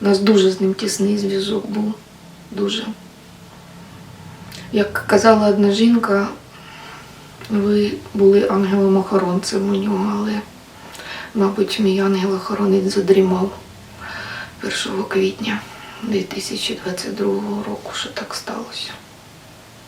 У нас дуже з ним тісний зв'язок був. Дуже. Як казала одна жінка, ви були ангелом-охоронцем у нього, але, мабуть, мій ангел-охоронець задрімав 1 квітня 2022 року, що так сталося.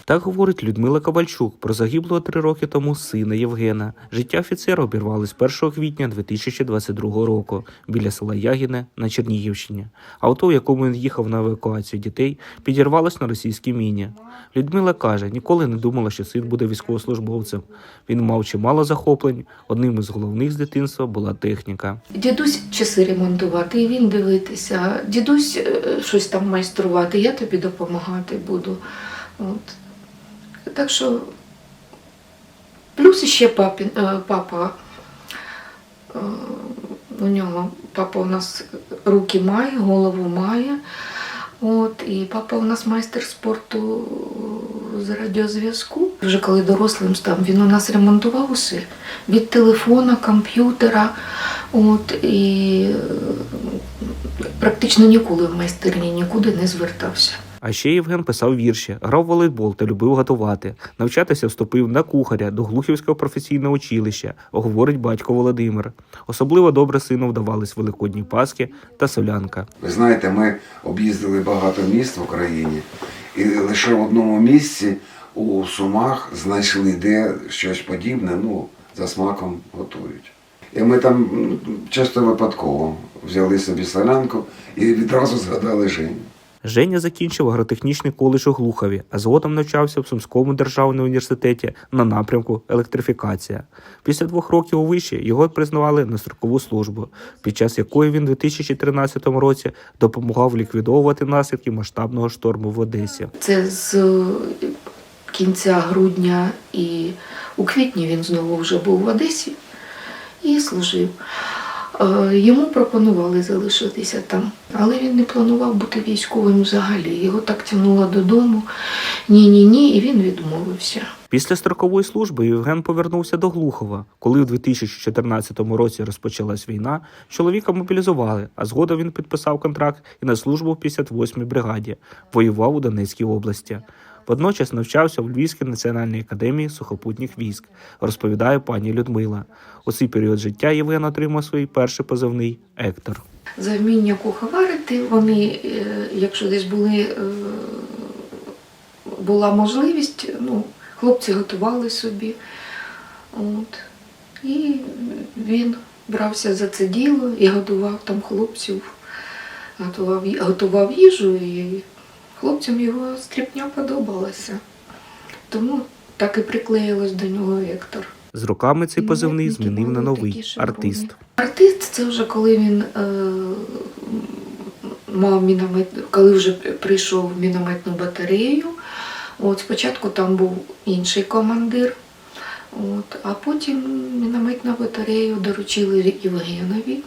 Так говорить Людмила Ковальчук про загиблого три роки тому сина Євгена. Життя офіцера обірвалось 1 квітня 2022 року біля села Ягіне на Чернігівщині. Авто, в якому він їхав на евакуацію дітей, підірвалось на російській міні. Людмила каже, ніколи не думала, що син буде військовослужбовцем. Він мав чимало захоплень. Одним із головних з дитинства була техніка. Дідусь часи ремонтувати, і він дивитися. Дідусь е, щось там майструвати, я тобі допомагати буду. От. Так що плюс ще папін, е, папа. е, У нього папа у нас руки має, голову має. От, і папа у нас майстер спорту з радіозв'язку. Вже коли дорослим став, він у нас ремонтував усе. Від телефона, комп'ютера. От, і е, практично ніколи в майстерні нікуди не звертався. А ще Євген писав вірші, грав в волейбол та любив готувати. Навчатися вступив на кухаря до Глухівського професійного училища, говорить батько Володимир. Особливо добре сину вдавались великодні паски та солянка. Ви знаєте, ми об'їздили багато міст в Україні, і лише в одному місці у Сумах знайшли, де щось подібне, ну, за смаком готують. І ми там часто випадково взяли собі солянку і відразу згадали Женю. Женя закінчив агротехнічний коледж у Глухові, а згодом навчався в Сумському державному університеті на напрямку електрифікація. Після двох років у виші його признавали на строкову службу, під час якої він у 2013 році допомагав ліквідовувати наслідки масштабного шторму в Одесі. Це з е, кінця грудня і у квітні він знову вже був в Одесі і служив. Е, Йому пропонували залишитися там, але він не планував бути військовим взагалі. Його так тягнуло додому. Ні, ні, ні, і він відмовився. Після строкової служби Євген повернувся до Глухова. Коли у 2014 році розпочалась війна, чоловіка мобілізували, а згодом він підписав контракт і на службу в 58-й бригаді, воював у Донецькій області. Водночас навчався в Львівській національній академії сухопутніх військ, розповідає пані Людмила. У цей період життя Євген отримав свій перший позивний Ектор. За вміння куховарити, вони, е, якщо десь були, е, була можливість, ну, хлопці готували собі. От. І він брався за це діло і готував там хлопців, готував, готував їжу, і хлопцям його стріпня подобалася. Тому так і приклеїлось до нього Ектор. З роками цей позивний змінив на новий артист. Артист це вже коли він е, мав міномет, коли вже прийшов в мінометну батарею. От спочатку там був інший командир, от, а потім мінометну батарею доручили Євгенові.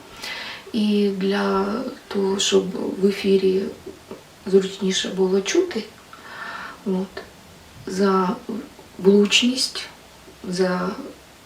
І для того, щоб в ефірі зручніше було чути, от, за влучність, за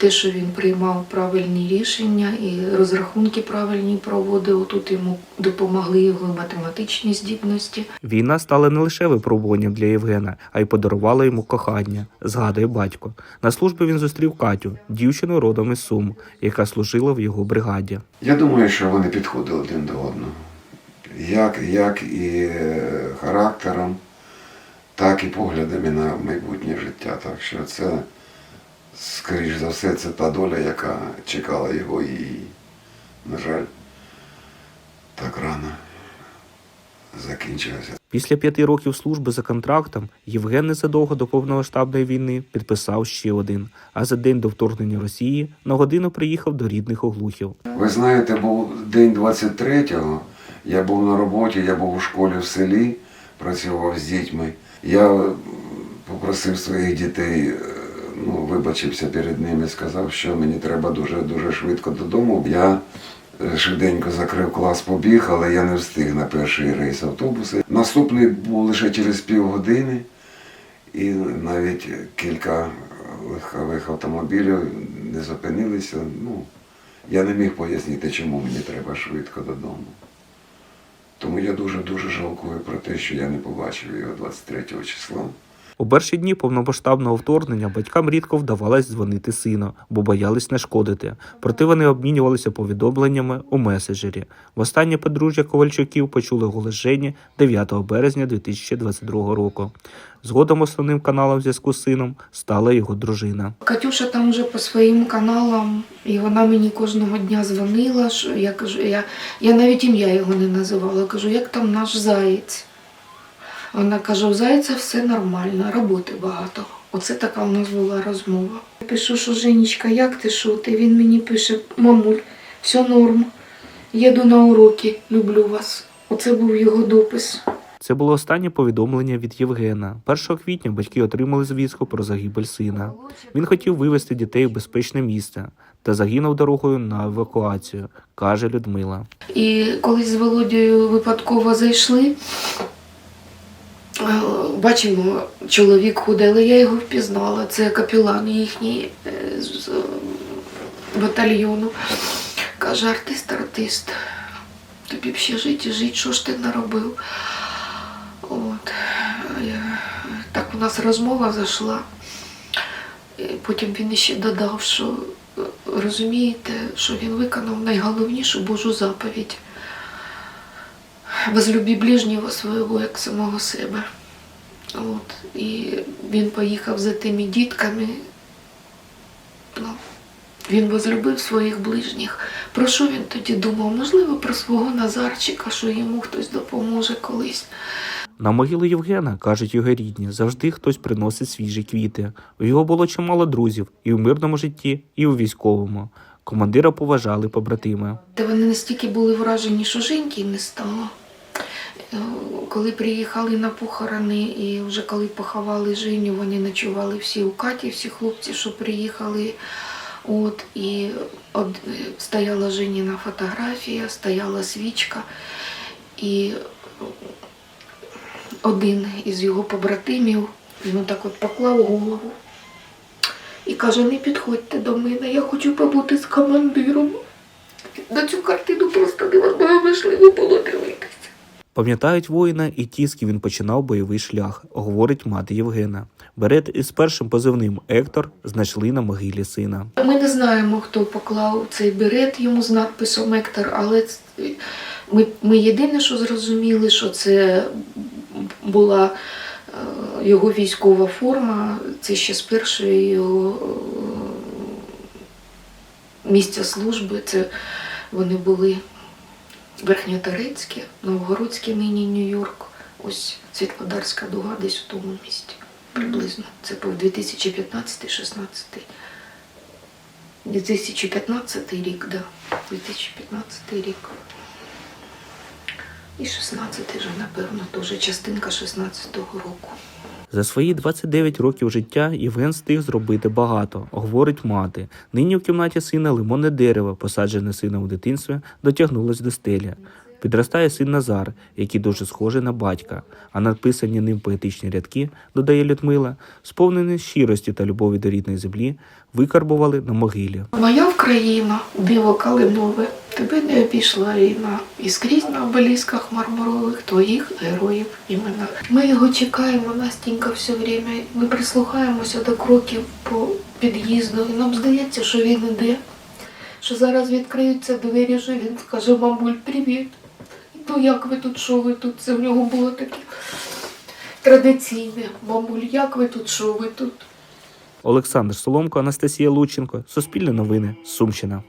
те, що він приймав правильні рішення і розрахунки правильні проводив. Тут йому допомогли його математичні здібності. Війна стала не лише випробуванням для Євгена, а й подарувала йому кохання, згадує батько. На службі він зустрів Катю, дівчину родом із Сум, яка служила в його бригаді. Я думаю, що вони підходили один до одного. Як, як і е, характером, так і поглядами на майбутнє життя. Так що це, скоріш за все, це та доля, яка чекала його і, на жаль, так рано закінчилася. Після п'яти років служби за контрактом Євген незадовго до повномасштабної війни підписав ще один. А за день до вторгнення Росії на годину приїхав до рідних оглухів. Ви знаєте, був день 23-го, я був на роботі, я був у школі в селі, працював з дітьми. Я е, попросив своїх дітей, е, ну, вибачився перед ними, сказав, що мені треба дуже дуже швидко додому. Я е, швиденько закрив клас, побіг, але я не встиг на перший рейс автобуса. Наступний був лише через півгодини, і навіть кілька легкових автомобілів не зупинилися. Ну, я не міг пояснити, чому мені треба швидко додому. Тому я дуже-дуже жалкую про те, що я не побачив його 23 числа. У перші дні повномасштабного вторгнення батькам рідко вдавалось дзвонити сину, бо боялись нашкодити. Проте вони обмінювалися повідомленнями у меседжері. Востаннє подружжя Ковальчуків почули голос Жені 9 березня 2022 року. Згодом основним каналом зв'язку з сином стала його дружина. Катюша там вже по своїм каналам, і вона мені кожного дня дзвонила. Що я кажу, я, я навіть ім'я його не називала. Кажу, як там наш заєць? Вона каже, у зайця все нормально, роботи багато. Оце така у нас була розмова. Я пишу, що Женечка, як ти що ти? Він мені пише, мамуль, все норм. Їду на уроки, люблю вас. Оце був його допис. Це було останнє повідомлення від Євгена. 1 квітня батьки отримали звістку про загибель сина. Він хотів вивезти дітей в безпечне місце та загинув дорогою на евакуацію, каже Людмила. І колись з Володією випадково зайшли. Е, Бачимо, чоловік худий, але я його впізнала. Це капелан їхній е, з е, батальйону. Каже, артист, артист. Тобі б ще жити і жити, що ж ти наробив? От. Я- Так у нас розмова зайшла. Потім він ще додав, що е, розумієте, що він виконав найголовнішу Божу заповідь. Возлюби ближнього свого як самого себе. От. І він поїхав за тими дітками. Ну, він возлюбив своїх ближніх. Про що він тоді думав? Можливо, про свого Назарчика, що йому хтось допоможе колись. На могилу Євгена, кажуть його рідні, завжди хтось приносить свіжі квіти. У його було чимало друзів і в мирному житті, і у військовому. Командира поважали побратими. Та вони настільки були вражені, що Женьки не стало. Е, Коли приїхали на похорони, і вже коли поховали Женю, вони ночували всі у Каті, всі хлопці, що приїхали. От, і од- стояла Женіна фотографія, стояла свічка, і один із його побратимів, він отак от поклав голову і каже, не підходьте до мене, я хочу побути з командиром. На цю картину просто неважливо було дивитися. Пам'ятають воїна і ті, з ким він починав бойовий шлях, говорить мати Євгена. Берет із першим позивним Ектор знайшли на могилі сина. Ми не знаємо, хто поклав цей берет йому з надписом Ектор, але ми, ми єдине, що зрозуміли, що це була е, його військова форма, це ще з першої його е, місця служби. Це вони були Верхньоторецьке, Новгородське, нині Нью-Йорк. Ось Світлодарська дуга десь в тому місті. Приблизно. Це був 2015-16. 2015 рік, да. 2015 рік. І 16 вже, напевно, теж частинка 16-го року. За свої 29 років життя Євген встиг зробити багато, говорить мати. Нині в кімнаті сина лимонне дерево, посаджене сином у дитинстві, дотягнулось до стелі. Підростає син Назар, який дуже схожий на батька, а написані ним поетичні рядки, додає Людмила, сповнені щирості та любові до рідної землі, викарбували на могилі. Моя Україна, диво калинове, тебе не обійшла війна. І скрізь на обелісках мармурових твоїх героїв імена. Ми його чекаємо, Настінька, все время. Ми прислухаємося до кроків по під'їзду, і нам здається, що він іде. Що зараз відкриються двері, що він скаже, мамуль, привіт. Ну як ви тут, що ви тут? Це в нього було таке традиційне. Бабуль, як ви тут, що ви тут? Олександр Соломко, Анастасія Лученко, Суспільне новини, Сумщина.